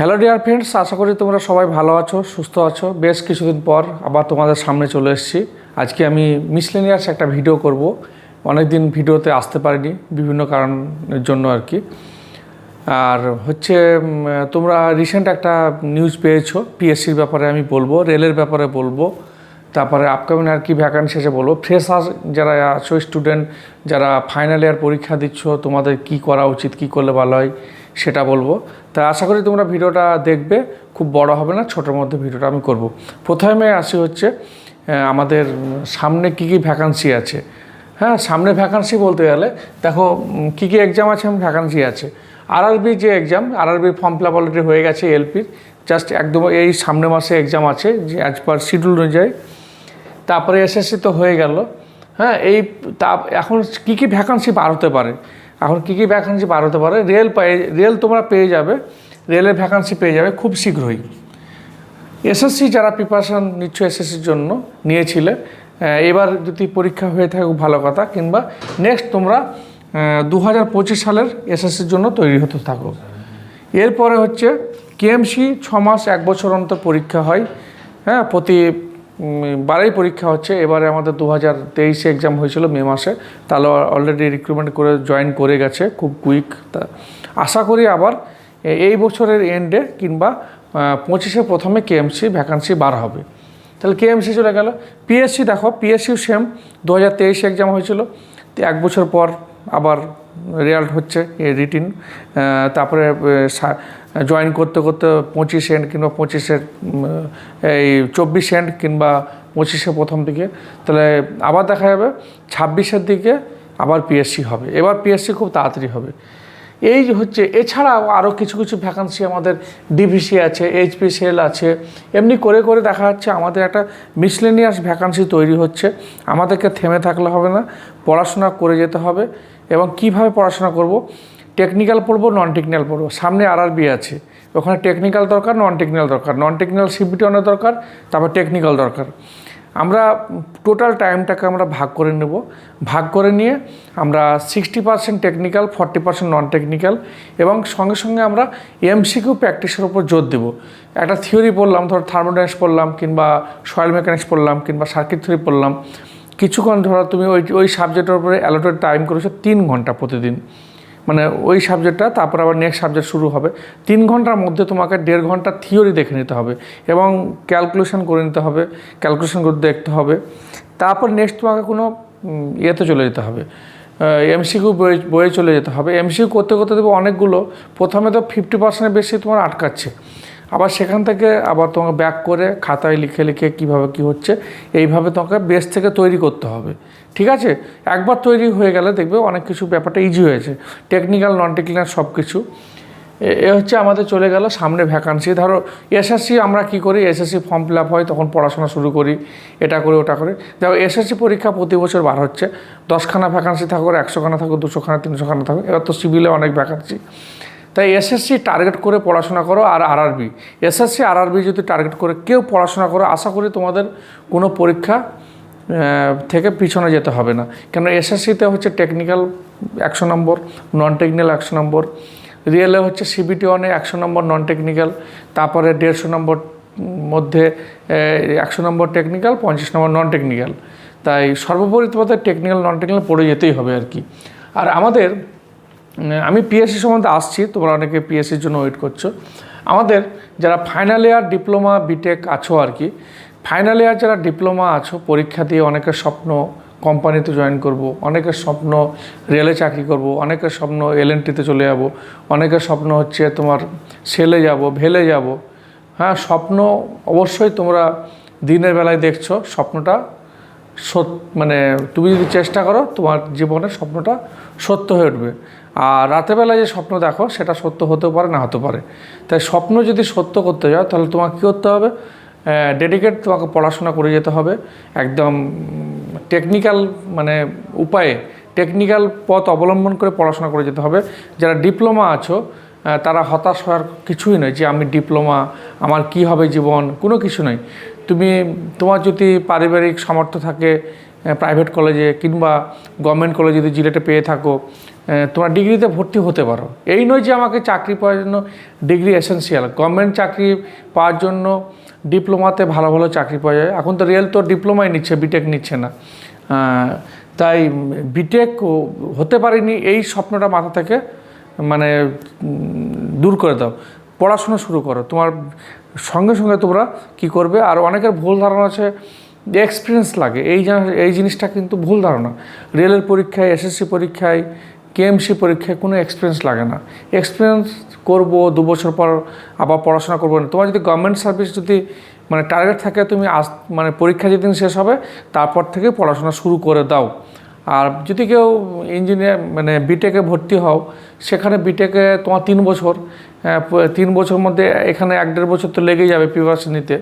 Hello dear friends আশা করি তোমরা সবাই ভালো আছো, সুস্থ আছো। বেশ কিছুদিন পর আবার তোমাদের সামনে চলে এসেছি। আজকে আমি মিসলেনিয়াস একটা ভিডিও করব। অনেক দিন ভিডিওতে আসতে পারিনি, বিভিন্ন কারণের জন্য আর কি। আর হচ্ছে তোমরা রিসেন্ট একটা নিউজ পেয়েছ পিএসসির ব্যাপারে আমি বলব, রেলের ব্যাপারে বলব, তারপরে আপকামিং আর কি ভ্যাকান্সি এসে বলব। ফ্রেশার যারা আছো স্টুডেন্ট যারা ফাইনাল ইয়ার পরীক্ষা দিচ্ছ, তোমাদের কি করা উচিত, কি করলে ভালো হয় সেটা বলব। তা আশা করি তোমরা ভিডিওটা দেখবে, খুব বড় হবে না, ছোটোর মধ্যে ভিডিওটা আমি করব। প্রথমে আসি হচ্ছে আমাদের সামনে কি কি ভ্যাকান্সি আছে। হ্যাঁ সামনে ভ্যাকান্সি বলতে গেলে, দেখো কী কী এক্সাম আছে ভ্যাকান্সি আছে। আরআরবি যে এক্সাম আরআরবির ফর্ম ফিল আপ অলরেডি হয়ে গেছে এলপির জাস্ট একদম এই সামনে মাসে এক্সাম আছে, যে অ্যাজ পার শিডিউল অনুযায়ী। তারপরে এসএসসি তো হয়ে গেল। হ্যাঁ এই, তা, এখন কী কী ভ্যাকান্সি বার হতে পারে? এখন কী কী ভ্যাকান্সি বার হতে পারে? রেল পেয়ে রেল তোমরা পেয়ে যাবে। রেলের ভ্যাকান্সি পেয়ে যাবে খুব শীঘ্রই। এসএসসি যারা প্রিপারেশান নিচ্ছ এসএসসির জন্য, নিয়েছিলে এবার যদি পরীক্ষা হয়ে থাকে ভালো কথা। কিংবা নেক্সট তোমরা দু হাজার পঁচিশ সালের এসএসসির জন্য তৈরি হতে থাকো। এরপরে হচ্ছে কেএমসি ছ মাস এক বছর অন্তর পরীক্ষা হয় হ্যাঁ প্রতি বারেই পরীক্ষা হচ্ছে। এবারে আমাদের দু হাজার তেইশে এক্সাম হয়েছিল মে মাসে। তাহলে অলরেডি রিক্রুটমেন্ট করে জয়েন করে গেছে খুব কুইক তা আশা করি আবার এই বছরের এন্ডে কিংবা পঁচিশে প্রথমে কেএমসি ভ্যাকান্সি বার হবে। তাহলে কেএমসি চলে গেল। পিএসসি দেখো পিএসসিও সেম দু হাজার তেইশে এক্সাম হয়েছিল। এক বছর পর আবার রেজাল্ট হচ্ছে রিটিন। তারপরে জয়েন করতে করতে পঁচিশ সেন্ট কিংবা পঁচিশের এই চব্বিশ সেন্ট কিংবা পঁচিশে প্রথম দিকে, তাহলে আবার দেখা যাবে, ছাব্বিশের দিকে আবার পিএসসি হবে। এবার পিএসসি খুব তাড়াতাড়ি হবে। এই হচ্ছে, এছাড়াও আরও কিছু কিছু ভ্যাকান্সি আমাদের ডিভিসি আছে এইচপিসিএল আছে। এমনি করে করে দেখা যাচ্ছে আমাদের একটা মিসলেনিয়াস ভ্যাকান্সি তৈরি হচ্ছে। আমাদেরকে থেমে থাকলে হবে না, পড়াশোনা করে যেতে হবে। এবং কীভাবে পড়াশোনা করব? টেকনিক্যাল পড়ব নন টেকনিক্যাল পড়ব। সামনে আরআরবি আছে। ওখানে টেকনিক্যাল দরকার নন টেকনিক্যাল দরকার নন টেকনিক্যাল সিবিটি অনেক দরকার, তারপর টেকনিক্যাল দরকার। আমরা টোটাল টাইমটাকে আমরা ভাগ করে নেব। ভাগ করে নিয়ে আমরা sixty percent technical forty percent non technical এবং সঙ্গে সঙ্গে আমরা এমসিকিউ প্র্যাকটিসের উপর জোর দেব। একটা থিওরি পড়লাম, ধর থার্মোডাইনামিক্স পড়লাম কিংবা সয়েল মেকানিক্স পড়লাম কিংবা সার্কিট থিওরি পড়লাম। কিছুক্ষণ ধরো তুমি ওই ওই সাবজেক্টের উপরে অ্যালোটেড টাইম করেছ তিন ঘণ্টা প্রতিদিন। মানে ওই সাবজেক্টটা তারপর আবার নেক্সট সাবজেক্ট শুরু হবে। তিন ঘণ্টার মধ্যে তোমাকে দেড় ঘণ্টা থিওরি দেখে নিতে হবে এবং ক্যালকুলেশন করে নিতে হবে ক্যালকুলেশন করে দেখতে হবে। তারপর নেক্সট তোমাকে কোনো ইয়েতে চলে যেতে হবে। এমসিকিউ বয়ে বয়ে চলে যেতে হবে। এমসিকিউ করতে করতে দেবো অনেকগুলো, প্রথমে তো ফিফটি পার্সেন্টের বেশি তোমার আটকাচ্ছে। আবার সেখান থেকে আবার তোমাকে ব্যাক করে খাতায় লিখে লিখে কীভাবে কি হচ্ছে, এইভাবে তোমাকে বেস থেকে তৈরি করতে হবে। ঠিক আছে? একবার তৈরি হয়ে গেলে দেখবে অনেক কিছু ব্যাপারটা ইজি হয়েছে। টেকনিক্যাল নন টেকনিক্যাল সব কিছু এ- হচ্ছে আমাদের চলে গেল সামনে ভ্যাকান্সি ধরো এসএসসি আমরা কি করি? এসএসসি ফর্ম ফিল আপ হয়, তখন পড়াশোনা শুরু করি, এটা করি, ওটা করি। দেখো এসএসসি পরীক্ষা প্রতি বছর বার হচ্ছে। দশখানা ভ্যাকান্সি থাকুক, একশোখানা থাকুক, দুশোখানা, তিনশোখানা থাকুক, এবার তো সিভিলে অনেক ভ্যাকান্সি তাই এসএসসি টার্গেট করে পড়াশোনা করো আর আরআরবি এসএসসি আরআরবি যদি টার্গেট করে কেউ পড়াশোনা করো, আশা করি তোমাদের কোনো পরীক্ষা থেকে পিছনে যেতে হবে না। কেন এসএসসিতে হচ্ছে টেকনিক্যাল একশো নম্বর নন টেকনিক্যাল একশো নম্বর রিয়েলে হচ্ছে সিবিটি ওয়ানে একশো নম্বর নন টেকনিক্যাল তারপরে দেড়শো নম্বর মধ্যে একশো নম্বর টেকনিক্যাল পঞ্চাশ নম্বর নন টেকনিক্যাল তাই সর্বোপরি তোমাদের টেকনিক্যাল নন টেকনিক্যাল পড়ে যেতেই হবে আর কি। আর আমাদের আমি পিএসসি সম্বন্ধে আসছি, তোমরা অনেকে পিএসসির জন্য ওয়েট করছ। আমাদের যারা ফাইনাল ইয়ার ডিপ্লোমা বিটেক আছো আর কি ফাইনাল ইয়ার যারা ডিপ্লোমা আছো, পরীক্ষা দিয়ে অনেকের স্বপ্ন কোম্পানিতে জয়েন করব, অনেকের স্বপ্ন রেলে চাকরি করব, অনেকের স্বপ্ন এলএনটিতে চলে যাব, অনেকের স্বপ্ন হচ্ছে তোমার সেলে যাব ভেলে যাব। হ্যাঁ স্বপ্ন অবশ্যই তোমরা দিনের বেলায় দেখছ, স্বপ্নটা সত মানে তুমি যদি চেষ্টা করো, তোমার জীবনের স্বপ্নটা সত্য হয়ে উঠবে। আর রাতেরবেলা যে স্বপ্ন দেখো, সেটা সত্য হতেও পারে, না হতে পারে। তাই স্বপ্ন যদি সত্য করতে যাও, তাহলে তোমাকে কী করতে হবে? ডেডিকেট তোমাকে পড়াশোনা করে যেতে হবে। একদম টেকনিক্যাল মানে উপায়ে টেকনিক্যাল পথ অবলম্বন করে পড়াশোনা করে যেতে হবে। যারা ডিপ্লোমা আছো তারা হতাশ হওয়ার কিছুই নয় যে আমি ডিপ্লোমা আমার কি হবে জীবন, কোনো কিছু নয়। তুমি, তোমার যদি পারিবারিক সামর্থ্য থাকে প্রাইভেট কলেজে কিংবা গভর্নমেন্ট কলেজে যদি জিলেটে পেয়ে থাকো তোমরা ডিগ্রিতে ভর্তি হতে পারো। এই নয় যে আমাকে চাকরি পাওয়ার জন্য ডিগ্রি এসেন্সিয়াল গভর্নমেন্ট চাকরি পাওয়ার জন্য ডিপ্লোমাতে ভালো ভালো চাকরি পাওয়া যায়। এখন তো রেল তো ডিপ্লোমাই নিচ্ছে বিটেক নিচ্ছে না। তাই বিটেক হতে পারিনি, এই স্বপ্নটা মাথা থেকে মানে দূর করে দাও। পড়াশোনা শুরু করো। তোমার সঙ্গে সঙ্গে তোমরা কি করবে? আর অনেকের ভুল ধারণা আছে এক্সপিরিয়েন্স লাগে। এই এই জিনিসটা কিন্তু ভুল ধারণা। রেলের পরীক্ষায় এসএসসি পরীক্ষায় কেএমসি পরীক্ষায় কোনো এক্সপিরিয়েন্স লাগে না। এক্সপিরিয়েন্স করব, দু বছর পর আবার পড়াশোনা করব না। তোমার যদি গভর্নমেন্ট সার্ভিস যদি মানে টার্গেট থাকে, তুমি আস মানে পরীক্ষা যেদিন শেষ হবে, তারপর থেকে পড়াশোনা শুরু করে দাও। আর যদি কেউ ইঞ্জিনিয়ার মানে বিটেকে ভর্তি হও, সেখানে বিটেকে তোমার তিন বছর তিন বছর মধ্যে এখানে এক দেড় বছর তো লেগেই যাবে প্রিপারেশন নিতে।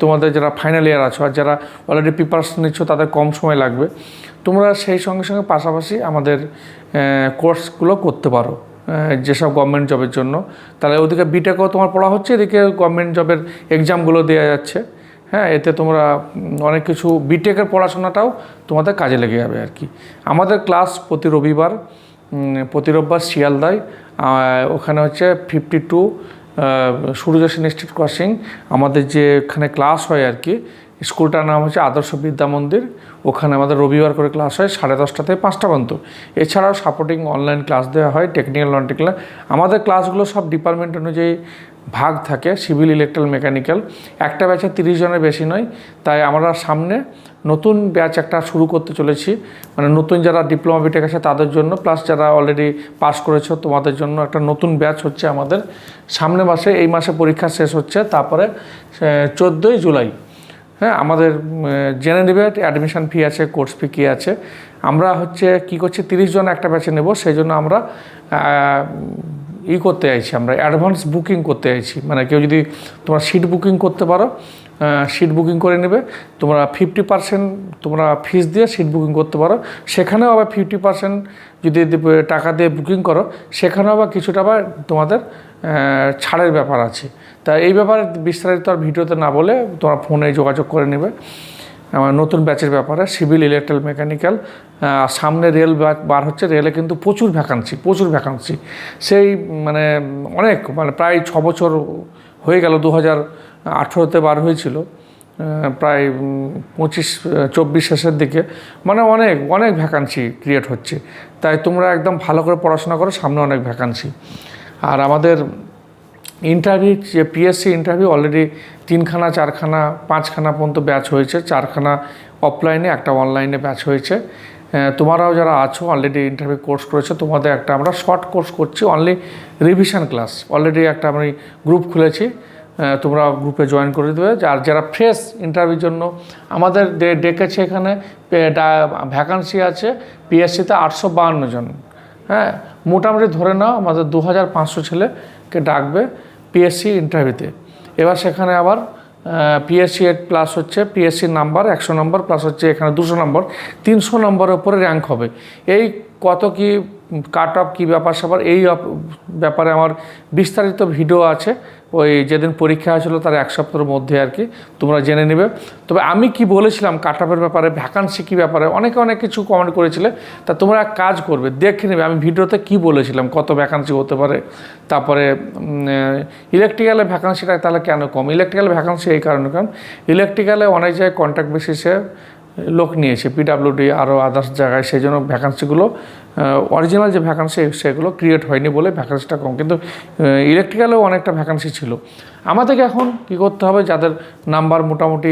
তোমাদের যারা ফাইনাল ইয়ার আছো আর যারা অলরেডি প্রিপারেশন নিচ্ছ, তাদের কম সময় লাগবে। তোমরা সেই সঙ্গে সঙ্গে পাশাপাশি আমাদের কোর্সগুলো করতে পারো। যেসব গভর্নমেন্ট জবের জন্য। তাহলে ওদিকে বিটেকও তোমার পড়া হচ্ছে, এদিকে গভর্নমেন্ট জবের এক্সামগুলো দেওয়া যাচ্ছে। হ্যাঁ এতে তোমরা অনেক কিছু বিটেকের পড়াশোনাটাও তোমাদের কাজে লেগে যাবে আর কি। আমাদের ক্লাস প্রতি রবিবার প্রতি রোববার শিয়ালদায় ওখানে হচ্ছে fifty two Surya Sen street crossing আমাদের যে এখানে ক্লাস হয় আর কি স্কুলটার নাম হচ্ছে আদর্শ বিদ্যা মন্দির। ওখানে আমাদের রবিবার করে ক্লাস হয়, সাড়ে দশটা থেকে পাঁচটা পর্যন্ত। এছাড়াও সাপোর্টিং অনলাইন ক্লাস দেওয়া হয় টেকনিক্যাল নন টেকনিক্যাল আমাদের ক্লাসগুলো সব ডিপার্টমেন্ট অনুযায়ী ভাগ থাকে সিভিল ইলেকট্রিক্যাল মেকানিক্যাল একটা ব্যাচে তিরিশ জনের বেশি নয়। তাই আমরা সামনে নতুন ব্যাচ একটা শুরু করতে চলেছি। মানে নতুন যারা ডিপ্লোমা বিটেক আছে তাদের জন্য প্লাস যারা অলরেডি পাস করেছ তোমাদের জন্য একটা নতুন ব্যাচ হচ্ছে আমাদের। সামনে মাসে, এই মাসে পরীক্ষা শেষ হচ্ছে, তারপরে চোদ্দোই জুলাই। হ্যাঁ আমাদের জেনে নেবে অ্যাডমিশন ফি আছে কোর্স ফি কী আছে। আমরা হচ্ছে কি করছি, তিরিশ জন একটা ব্যাচে নেব, সেই জন্য আমরা ই করতে চাইছি, আমরা অ্যাডভান্স বুকিং করতে চাইছি। মানে কেউ যদি তোমরা সিট বুকিং করতে পারো সিট বুকিং করে নেবে। তোমরা ফিফটি পার্সেন্ট তোমরা ফিস দিয়ে সিট বুকিং করতে পারো। সেখানেও আবার ফিফটি পার্সেন্ট যদি টাকা দিয়ে বুকিং করো, সেখানেও আবার কিছুটা আবার তোমাদের ছাড়ের ব্যাপার আছে। তা এই ব্যাপারে বিস্তারিত আর ভিডিওতে না বলে তোমরা ফোনে যোগাযোগ করে নেবে। আমার নতুন ব্যাচের ব্যাপারে সিভিল ইলেকট্রিক্যাল মেকানিক্যাল সামনে রেল বার হচ্ছে, রেলে কিন্তু প্রচুর ভ্যাকান্সি প্রচুর ভ্যাকান্সি সেই মানে অনেক মানে প্রায় ছ বছর হয়ে গেল দু হাজার আঠেরোতে বার হয়েছিল প্রায় পঁচিশ, চব্বিশ শেষের দিকে। মানে অনেক অনেক ভ্যাকান্সি ক্রিয়েট হচ্ছে। তাই তোমরা একদম ভালো করে পড়াশোনা করো, সামনে অনেক ভ্যাকান্সি আর আমাদের ইন্টারভিউ যে পিএসসি ইন্টারভিউ অলরেডি তিনখানা, চারখানা, পাঁচখানা পর্যন্ত ব্যাচ হয়েছে। চারখানা অফলাইনে একটা অনলাইনে ব্যাচ হয়েছে। তোমরাও যারা আছো অলরেডি ইন্টারভিউ কোর্স করেছ, তোমাদের একটা আমরা শর্ট কোর্স করছি অনলি রিভিশন ক্লাস অলরেডি একটা আমি গ্রুপ খুলেছি। তোমরা গ্রুপে জয়েন করে দেবে। আর যারা ফ্রেশ ইন্টারভিউর জন্য, আমাদের ডেকেছে এখানে ভ্যাকান্সি আছে পিএসসিতে আটশো বাহান্ন জন। হ্যাঁ মোটামুটি ধরে নাও আমাদের দু হাজার পাঁচশো ছেলেকে ডাকবে পিএসসি ইন্টারভিউতে এবার সেখানে আবার পিএসসি এর প্লাস হচ্ছে পিএসসি নাম্বার একশো নম্বর প্লাস হচ্ছে এখানে দুশো নম্বর তিনশো নম্বরের উপরে র্যাঙ্ক হবে। এই কত কি কাট অফ কী ব্যাপার স্যাপার, এই ব্যাপারে আমার বিস্তারিত ভিডিও আছে। ওই যেদিন পরীক্ষা হয়েছিল তার এক সপ্তাহের মধ্যে আর কি, তোমরা জেনে নেবে। তবে আমি কি বলেছিলাম কাট অফের ব্যাপারে ভ্যাকান্সি কী ব্যাপারে, অনেকে অনেক কিছু কমেন্ট করেছিলে। তা তোমরা এক কাজ করবে, দেখে নেবে আমি ভিডিওতে কি বলেছিলাম, কত ভ্যাকান্সি হতে পারে। তারপরে ইলেকট্রিক্যালে ভ্যাকান্সিটা তাহলে কেন কম? ইলেকট্রিক্যাল ভ্যাকান্সি এই কারণে কারণ ইলেকট্রিক্যালে অনেক জায়গায় কন্ট্যাক্ট বেসিসে লোক নিয়েছে পিডাব্লিউডি আরও আদার্স জায়গায়, সেই জন্য ভ্যাকান্সিগুলো অরিজিনাল যে ভ্যাকান্সি সেগুলো ক্রিয়েট হয়নি বলে ভ্যাকান্সিটা কম। কিন্তু ইলেকট্রিক্যালেও অনেকটা ভ্যাকান্সি ছিল। আমাদেরকে এখন কি করতে হবে? যাদের নাম্বার মোটামুটি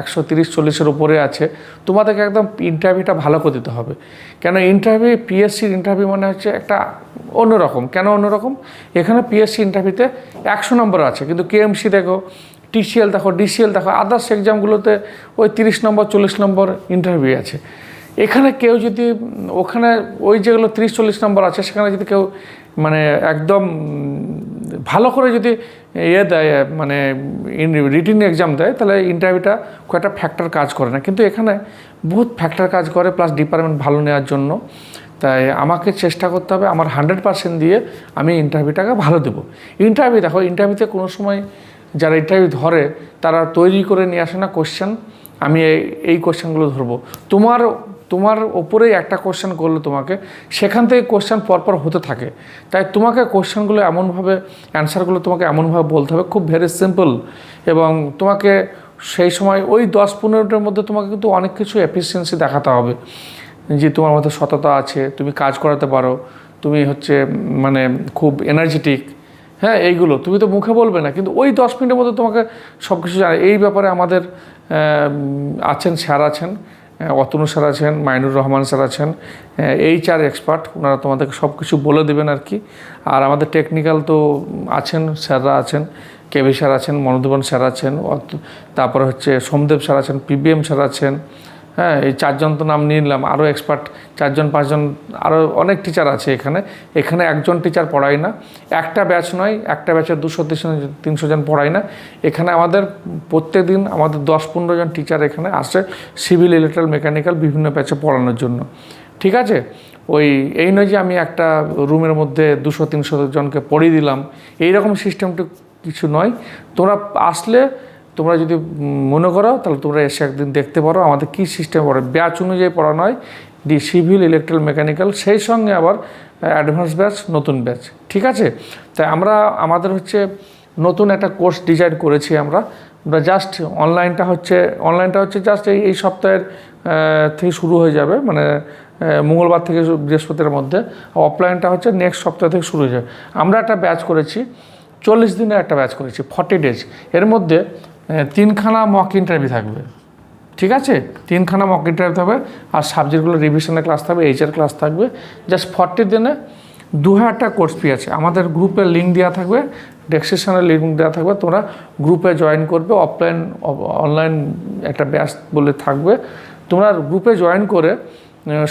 একশো তিরিশ, চল্লিশের উপরে আছে তোমাদেরকে একদম ইন্টারভিউটা ভালো করে দিতে হবে। কেন ইন্টারভিউ পিএসসির ইন্টারভিউ মানে হচ্ছে একটা অন্যরকম। কেন অন্যরকম? এখানে পিএসসি ইন্টারভিউতে একশো নম্বর আছে। কিন্তু কেএমসি দেখো টিসিএল দেখো, ডিসিএল দেখো আদার্স এক্সামগুলোতে ওই তিরিশ নম্বর, চল্লিশ নম্বর ইন্টারভিউ আছে। এখানে কেউ যদি, ওখানে ওই যেগুলো তিরিশ, চল্লিশ নম্বর আছে, সেখানে যদি কেউ মানে একদম ভালো করে যদি ইয়ে দেয় মানে রিটিন এক্সাম দেয়, তাহলে ইন্টারভিউটা খুব একটা ফ্যাক্টর কাজ করে না। কিন্তু এখানে বহুত ফ্যাক্টর কাজ করে প্লাস ডিপার্টমেন্ট ভালো নেওয়ার জন্য। তাই আমাকে চেষ্টা করতে হবে, আমার হান্ড্রেড পার্সেন্ট দিয়ে আমি ইন্টারভিউটাকে ভালো দেবো। ইন্টারভিউ দেখো ইন্টারভিউতে কোনো সময় যারা ইন্টারভিউ ধরে, তারা তৈরি করে নিয়ে আসে না কোশ্চেন আমি এই কোশ্চেনগুলো ধরবো। তোমার তোমার ওপরেই একটা কোশ্চেন করল তোমাকে, সেখান থেকে কোশ্চেন পরপর হতে থাকে। তাই তোমাকে কোশ্চেনগুলো এমনভাবে অ্যান্সারগুলো তোমাকে এমনভাবে বলতে হবে, খুব ভেরি সিম্পল এবং তোমাকে সেই সময় ওই দশ পনেরোটার মধ্যে তোমাকে কিন্তু অনেক কিছু এফিসিয়েন্সি দেখাতে হবে। যে তোমার মধ্যে সততা আছে, তুমি কাজ করাতে পারো, তুমি হচ্ছে মানে খুব এনার্জেটিক হ্যাঁ এইগুলো। তুমি তো মুখে বলবে না, কিন্তু ওই দশ মিনিটের মধ্যে তোমাকে সব কিছু জানে এই ব্যাপারে আমাদের আছেন স্যার আছেন অতনু স্যার আছেন, মাইনুর রহমান স্যার আছেন এই চার এক্সপার্ট, ওনারা তোমাদেরকে সব কিছু বলে দেবেন আর কি। আর আমাদের টেকনিক্যাল তো আছেন, স্যাররা আছেন কেবি স্যার আছেন মনোদীবন স্যার আছেন তারপরে হচ্ছে সোমদেব স্যার আছেন, পিবিএম স্যার আছেন হ্যাঁ এই চারজন তো নাম নিয়ে নিলাম, আরও এক্সপার্ট চারজন, পাঁচজন, আরও অনেক টিচার আছে এখানে। এখানে একজন টিচার পড়ায় না, একটা ব্যাচ নয়, একটা ব্যাচের দুশো, তিনশো তিনশো জন পড়ায় না। এখানে আমাদের প্রত্যেক দিন আমাদের দশ, পনেরো জন টিচার এখানে আসে সিভিল ইলেকট্রিক্যাল মেকানিক্যাল বিভিন্ন ব্যাচে পড়ানোর জন্য। ঠিক আছে? ওই, এই নয় যে আমি একটা রুমের মধ্যে দুশো, তিনশো জনকে পড়িয়ে দিলাম, এইরকম সিস্টেমটা কিছু নয়। তোমরা আসলে তোমরা যদি মনে করো, তাহলে তোমরা এসে একদিন দেখতে পারো আমাদের কী সিস্টেম পড়ে। ব্যাচ অনুযায়ী পড়ানো হয় ডি সিভিল ইলেকট্রিক্যাল মেকানিক্যাল সেই সঙ্গে আবার অ্যাডভান্স ব্যাচ নতুন ব্যাচ ঠিক আছে? তাই আমরা, আমাদের হচ্ছে নতুন একটা কোর্স ডিজাইন করেছি আমরা। আমরা জাস্ট অনলাইনটা হচ্ছে অনলাইনটা হচ্ছে জাস্ট এই এই সপ্তাহের থেকে শুরু হয়ে যাবে মানে মঙ্গলবার থেকে বৃহস্পতির মধ্যে। অফলাইনটা হচ্ছে নেক্সট সপ্তাহ থেকে শুরু হয়ে যাবে। আমরা একটা ব্যাচ করেছি, চল্লিশ দিনের একটা ব্যাচ করেছি ফর্টি ডেজ এর মধ্যে তিনখানা মক ইন্টারভিউ থাকবে। ঠিক আছে? তিনখানা মক ইন্টারভিউ থাকবে, আর সাবজেক্টগুলো রিভিশনের ক্লাস থাকবে এইচআর ক্লাস থাকবে। জাস্ট ফর্টি দিনে দু হাজার টাকা কোর্স ফি আছে। আমাদের গ্রুপের লিঙ্ক দেওয়া থাকবে ডেসক্রিপশনের লিঙ্ক দেওয়া থাকবে, তোমরা গ্রুপে জয়েন করবে অফলাইন অনলাইন একটা ব্যাচ বলে থাকবে। তোমরা গ্রুপে জয়েন করে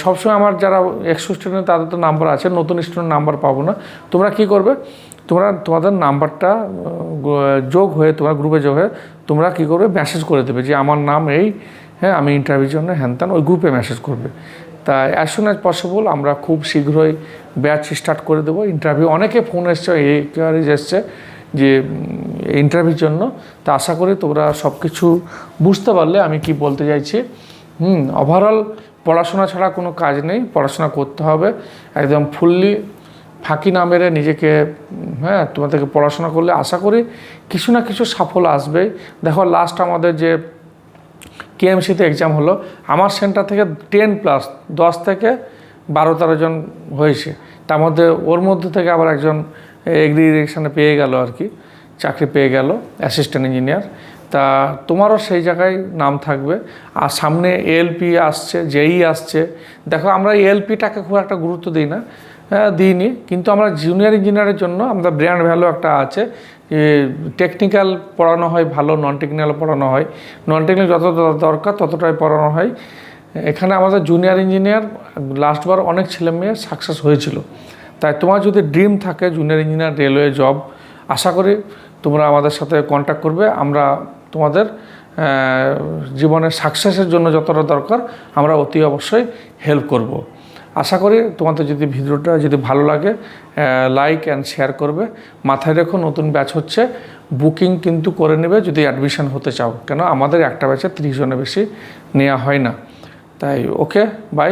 সবসময় আমার যারা একশো স্টুডেন্ট তাদের তো নাম্বার আছে, নতুন স্টুডেন্ট নাম্বার পাবো না। তোমরা কি করবে? তোমরা তোমাদের নাম্বারটা যোগ হয়ে, তোমরা গ্রুপে যোগ হয়ে তোমরা কী করবে? মেসেজ করে দেবে যে আমার নাম এই হ্যাঁ আমি ইন্টারভিউর জন্য হ্যান ওই গ্রুপে মেসেজ করবে। তা অ্যাজ সুন অ্যাজ পসিবল আমরা খুব শীঘ্রই ব্যাচ স্টার্ট করে দেবো। ইন্টারভিউ অনেকে ফোন এসছে কোয়ারিজ এসছে যে ইন্টারভিউর জন্য। তা আশা করি তোমরা সব কিছু বুঝতে পারলে, আমি কি বলতে চাইছি। হুম ওভারঅল পড়াশোনা ছাড়া কোনো কাজ নেই, পড়াশোনা করতে হবে। একদম ফুললি ফাঁকি না মেরে নিজেকে হ্যাঁ তোমাদেরকে পড়াশোনা করলে আশা করি কিছু না কিছু সাফল্য আসবেই দেখো লাস্ট আমাদের যে কেএমসিতে এক্সাম হলো, আমার সেন্টার থেকে টেন প্লাস দশ থেকে বারো, তেরো জন হয়েছে। তার মধ্যে ওর মধ্যে থেকে আবার একজন এগ্রি ডিরেকশানে পেয়ে গেল আর কি, চাকরি পেয়ে গেল অ্যাসিস্ট্যান্ট ইঞ্জিনিয়ার তা তোমারও সেই জায়গায় নাম থাকবে। আর সামনে এএলপি আসছে জেই আসছে। দেখো, আমরা এলপিটাকে খুব একটা গুরুত্ব দিই না। দিইনি। কিন্তু আমরা জুনিয়র ইঞ্জিনিয়ারের জন্য আমাদের ব্র্যান্ড ভ্যালু একটা আছে। টেকনিক্যাল পড়ানো হয় ভালো নন টেকনিক্যাল পড়ানো হয়। নন টেকনিক্যাল যত দরকার ততটাই পড়ানো হয়। এখানে আমাদের জুনিয়র ইঞ্জিনিয়ার লাস্টবার অনেক ছেলে মেয়ে সাকসেস হয়েছিল। তাই তোমার যদি ড্রিম থাকে জুনিয়র ইঞ্জিনিয়ার রেলওয়ে জব আশা করি তোমরা আমাদের সাথে কন্ট্যাক্ট করবে। আমরা তোমাদের জীবনের সাকসেসের জন্য যতটা দরকার, আমরা অতি অবশ্যই হেল্প করব। আশা করি তোমাদের যদি ভিডিওটা যদি ভালো লাগে লাইক অ্যান্ড শেয়ার করবে। মাথায় রেখো, নতুন ব্যাচ হচ্ছে। বুকিং কিন্তু করে নেবে যদি অ্যাডমিশন হতে চাও। কেন? আমাদের একটা ব্যাচে ত্রিশ জনের বেশি নেওয়া হয় না। তাই ওকে বাই